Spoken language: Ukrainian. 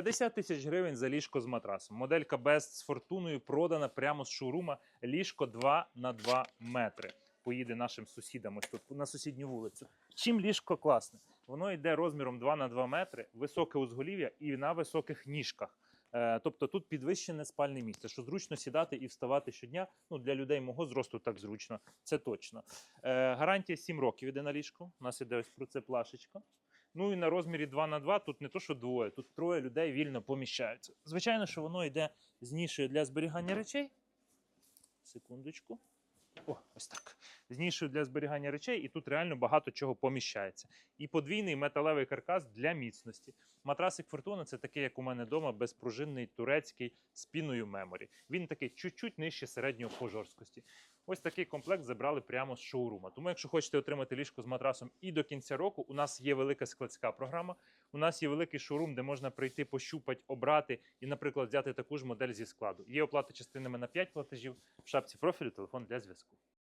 50 тисяч гривень за ліжко з матрасом. Моделька Best з фортуною продана прямо з шоурума. Ліжко 2 на 2 метри. Поїде нашим сусідам ось тут на сусідню вулицю. Чим ліжко класне? Воно йде розміром 2 на 2 метри, високе узголів'я і на високих ніжках. Е, Тобто тут підвищене спальне місце, що зручно сідати і вставати щодня. Ну для людей мого зросту так зручно, це точно. Е, гарантія 7 років іде на ліжку. У нас іде ось про це плашечка. Ну і на розмірі 2 на 2 тут не то, що двоє, тут троє людей вільно поміщаються. Звичайно, що воно йде з нішею для зберігання речей. Секундочку. О, ось так. З для зберігання речей, і тут реально багато чого поміщається. І подвійний металевий каркас для міцності. Матрасик Фортуна це такий, як у мене вдома, безпружинний турецький з піною меморі. Він такий чуть-чуть нижче середнього по жорсткості. Ось такий комплект забрали прямо з шоурума. Тому, якщо хочете отримати ліжко з матрасом і до кінця року, у нас є велика складська програма. У нас є великий шоурум, де можна прийти, пощупати, обрати і, наприклад, взяти таку ж модель зі складу. Є оплата частинами на 5 платежів. В шапці профілю телефон для зв'язку.